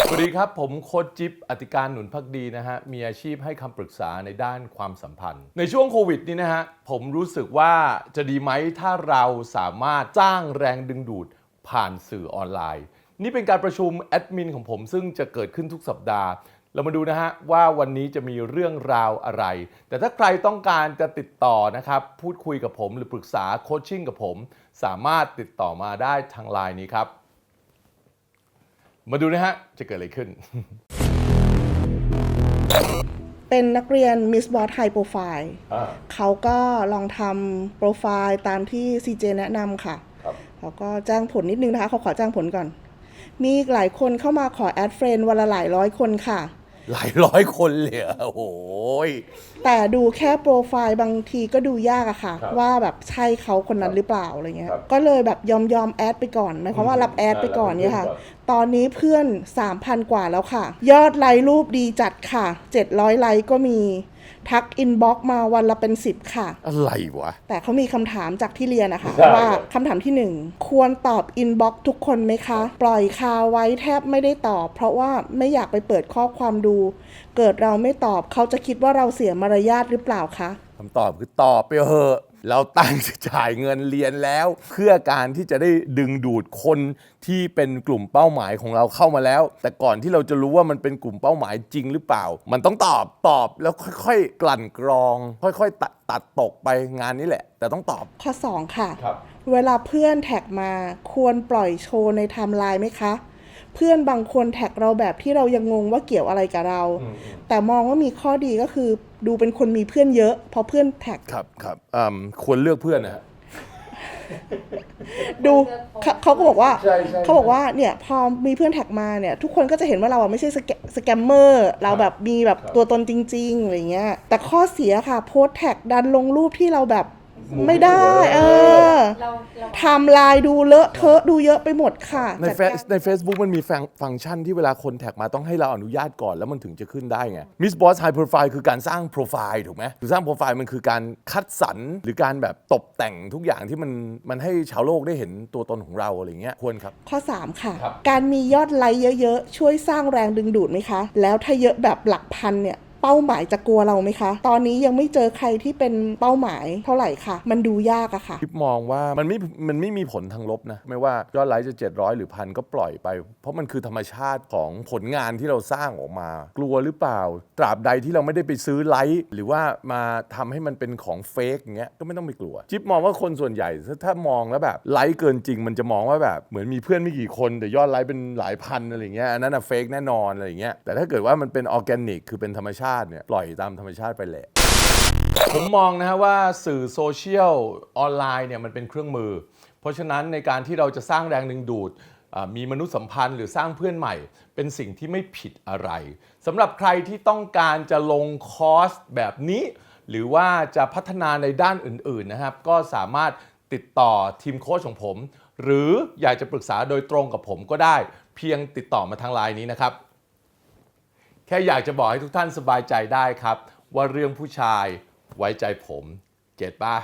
สวัสดีครับ ผมโค้ชจิ๊บอธิการหนุนพักดีนะฮะ มีอาชีพให้คำปรึกษาในด้านความสัมพันธ์ ในช่วงโควิดนี้นะฮะ ผมรู้สึกว่าจะดีไหมถ้าเราสามารถสร้างแรงดึงดูดผ่านสื่อออนไลน์ นี่เป็นการประชุมแอดมินของผมซึ่งจะเกิดขึ้นทุกสัปดาห์ เรามาดูนะฮะ ว่าวันนี้จะมีเรื่องราวอะไร แต่ถ้าใครต้องการจะติดต่อนะครับ พูดคุยกับผมหรือปรึกษาโคชชิ่งกับผม สามารถติดต่อมาได้ทางไลน์นี้ครับ มาดูนะฮะ จะเกิดอะไรขึ้น เป็นนักเรียน Miss b o s High Profile เขาก็ลองทำโปรไฟล์ตามที่ CJ แนะนำค่ะ ครับ เขาก็แจ้งผลนิดนึงนะคะ เขาขอแจ้งผลก่อน มีหลายคนเข้ามาขอแอดเฟรนวันละหลายร้อยคนค่ะ หลายร้อยคนเลยเหรอโอ้โหย แต่ดูแค่โปรไฟล์บางทีก็ดูยากอะค่ะ ครับว่าแบบใช่เขาคนนั้นหรือเปล่าอะไรเงี้ย ครับก็เลยแบบยอมยอมแอดไปก่อนหมายความว่ารับแอดไปก่อนเนี่ยค่ะ รับเพื่อนก่อน ตอนนี้เพื่อน 3,000 กว่าแล้วค่ะ ยอดไลค์รูปดีจัดค่ะ 700 ไลค์ก็มีทักอินบ็อกมาวันละเป็น10ค่ะ อะไรวะ แต่เขามีคำถามจากที่เรียนนะคะใช่ว่าคำถามที่1ควรตอบอินบ็อกทุกคนไหมคะ ปล่อยคาไว้แทบไม่ได้ตอบ เพราะว่าไม่อยากไปเปิดข้อความดู เกิดเราไม่ตอบเขาจะคิดว่าเราเสียมารยาทหรือเปล่าคะคำตอบคือตอบไปเถอะ เราตั้งจะจ่ายเงินเรียนแล้ว เพื่อการที่จะได้ดึงดูดคนที่เป็นกลุ่มเป้าหมายของเราเข้ามาแล้ว แต่ก่อนที่เราจะรู้ว่ามันเป็นกลุ่มเป้าหมายจริงหรือเปล่า มันต้องตอบตอบแล้วค่อยๆ กลั่นกรอง ค่อยๆ ตัดตัดตกไปงานนี้แหละ แต่ต้องตอบ ข้อ 2 ค่ะ ครับ เวลาเพื่อนแท็กมาควรปล่อยโชว์ในไทม์ไลน์ไหมคะ เพื่อนบางคนแท็กเราแบบที่เรายังงงว่าเกี่ยวอะไรกับเรา แต่มองว่ามีข้อดีก็คือ ดูเป็นคนมีเพื่อนเยอะเพราะเพื่อนแท็กครับครับอืมควรเลือกเพื่อนนะฮะดูเขาเขาก็บอกว่าใช่ใช่ เขาบอกว่าเนี่ยพอมีเพื่อนแท็กมาเนี่ย ทุกคนก็จะเห็นว่าเราอะไม่ใช่สแกสแกมเมอร์เราแบบมีแบบครับตัวตนจริงๆอะไรเงี้ยแต่ข้อเสียค่ะโพสต์แท็กดันลงรูปที่เราแบบหมู่ ไม่ได้ไม่ถูกเลยเออเราเราไทม์ไลน์ดูเลอะเทอะดูเยอะไปหมดค่ะในจัดเฟการซใน Facebook มันมีฟังฟังก์ชันที่เวลาคนแท็กมาต้องให้เราอนุญาตก่อนแล้วมันถึงจะขึ้นได้ไง Miss Boss High Profile คือการสร้างโปรไฟล์ถูกไหมคือสร้างโปรไฟล์มันคือการคัดสรรหรือการแบบตกแต่งทุกอย่างที่มันมันให้ชาวโลกได้เห็นตัวตนของเราอะไรเงี้ยควรครับ ข้อ 3 ค่ะ ครับ การมียอดไลค์เยอะ ๆ ช่วยสร้างแรงดึงดูดไหมคะ แล้วถ้าเยอะแบบหลักพันเนี่ย เป้าหมายจะกลัวเราไหมคะ ตอนนี้ยังไม่เจอใครที่เป็นเป้าหมายเท่าไหร่ค่ะ มันดูยากอะค่ะ คิดมองว่ามันไม่ มันไม่มีผลทางลบนะ ไม่ว่ายอดไลค์จะ 700 หรือพันก็ปล่อยไป เพราะมันคือธรรมชาติของผลงานที่เราสร้างออกมา กลัวหรือเปล่า ตราบใดที่เราไม่ได้ไปซื้อไลค์หรือว่ามาทำให้มันเป็นของเฟกอย่างเงี้ย ก็ไม่ต้องไปกลัว จิ๊บมองว่าคนส่วนใหญ่ถ้าถ้ามองแล้วแบบไลค์เกินจริง มันจะมองว่าแบบเหมือนมีเพื่อนไม่กี่คน แต่ยอดไลค์เป็นหลายพันอะไรเงี้ย อันนั้นอะเฟกแน่นอนอะไรเงี้ย แต่ถ้าเกิดว่ามันเป็นออร์แกนิก คือเป็นธรรมชาติเนี่ยปล่อยตามธรรมชาติไปแหละ ผมมองนะฮะว่าสื่อโซเชียลออนไลน์เนี่ยมันเป็นเครื่องมือ เพราะฉะนั้นในการที่เราจะสร้างแรงดึงดูดอ่ามีมนุษยสัมพันธ์หรือสร้างเพื่อนใหม่ เป็นสิ่งที่ไม่ผิดอะไรสำหรับใครที่ต้องการจะลงคอร์สแบบนี้ หรือว่าจะพัฒนาในด้านอื่นๆนะครับ ก็สามารถติดต่อทีมโค้ชของผม หรืออยากจะปรึกษาโดยตรงกับผมก็ได้ เพียงติดต่อมาทางไลน์นี้นะครับ ค่อยากจะบอกให้ทุกท่านสบายใจได้ครับ ว่าเรื่องผู้ชายไว้ใจผม เก็ตป่ะ